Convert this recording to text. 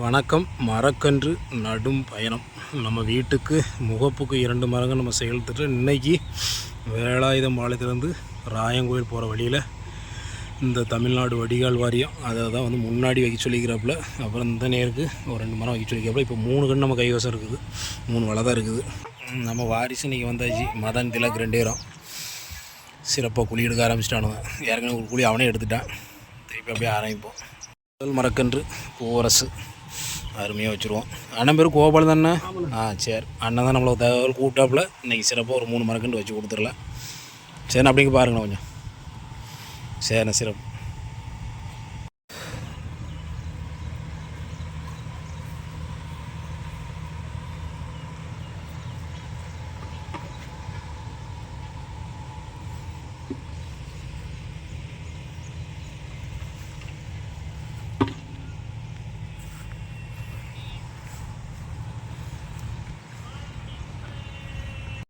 வணக்கம். மரக்கன்று நடும் பயணம். நம்ம வீட்டுக்கு முகப்புக்கு இரண்டு மரங்கள் நம்ம செயல்திட்டு இன்னைக்கு வேலாயுதம் பாளையத்துலேருந்து ராயங்கோயில் போகிற வழியில் இந்த தமிழ்நாடு வடிகால் வாரியம் அதை தான் வந்து முன்னாடி வைக்க சொல்லிக்கிறாப்புல அப்புறம் இந்த நேருக்கு ஒரு ரெண்டு மரம் வைக்க சொல்லிக்கிறாப்புல இப்போ மூணு கன்று நம்ம கைவசம் இருக்குது. மூணு வலை தான் இருக்குது. நம்ம வாரிசு இன்றைக்கி வந்தாச்சு. மதன் திலக் ரெண்டு பேரும். சிறப்பாக குழி எடுக்க ஆரம்பிச்சிட்டானுங்க. ஏற்கனவே ஒரு குழி அவனே எடுத்துட்டான். திருப்பி அப்படியே ஆரம்பிப்போம். முதல் மரக்கன்று பூவரசு. அருமையாக வச்சுருவோம். அண்ணன் பேர் கோபால் தானே? ஆ சரி. அண்ணன் தான் நம்மளை தகவல் கூட்டாப்புல இன்றைக்கி சிறப்பாக ஒரு மூணு மரக்கன்று வச்சு கொடுத்துடலாம் சரி அப்படிங்க பாருங்கண்ணா கொஞ்சம். சரிண்ணே சிறப்பு.